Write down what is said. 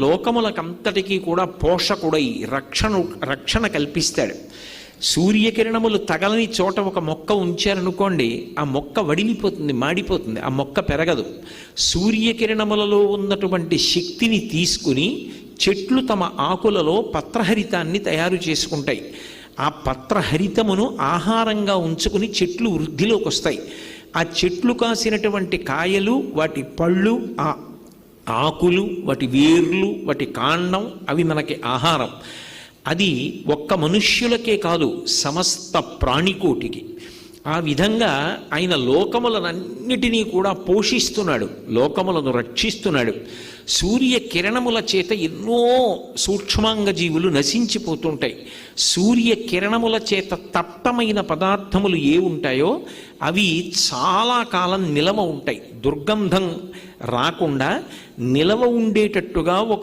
లోకములకంతటికీ కూడా పోషకుడై రక్షణ రక్షణ కల్పిస్తాడు. సూర్యకిరణములు తగలని చోట ఒక మొక్క ఉంచారనుకోండి ఆ మొక్క వడిలిపోతుంది మాడిపోతుంది ఆ మొక్క పెరగదు. సూర్యకిరణములలో ఉన్నటువంటి శక్తిని తీసుకుని చెట్లు తమ ఆకులలో పత్రహరితాన్ని తయారు చేసుకుంటాయి. ఆ పత్రహరితమును ఆహారంగా ఉంచుకుని చెట్లు వృద్ధిలోకి వస్తాయి ఆ చెట్లు కాసినటువంటి కాయలు వాటి పళ్ళు ఆ ఆకులు వాటి వేర్లు వాటి కాండం అవి మనకి ఆహారం. అది ఒక్క మనుష్యులకే కాదు సమస్త ప్రాణికోటికి. ఆ విధంగా ఆయన లోకములనన్నిటినీ కూడా పోషిస్తున్నాడు లోకములను రక్షిస్తున్నాడు. సూర్య కిరణముల చేత ఎన్నో సూక్ష్మాంగ జీవులు నశించిపోతుంటాయి. సూర్య కిరణముల చేత తప్తమైన పదార్థములు ఏ ఉంటాయో అవి చాలా కాలం నిలవ ఉంటాయి. దుర్గంధం రాకుండా నిలవ ఉండేటట్టుగా ఒక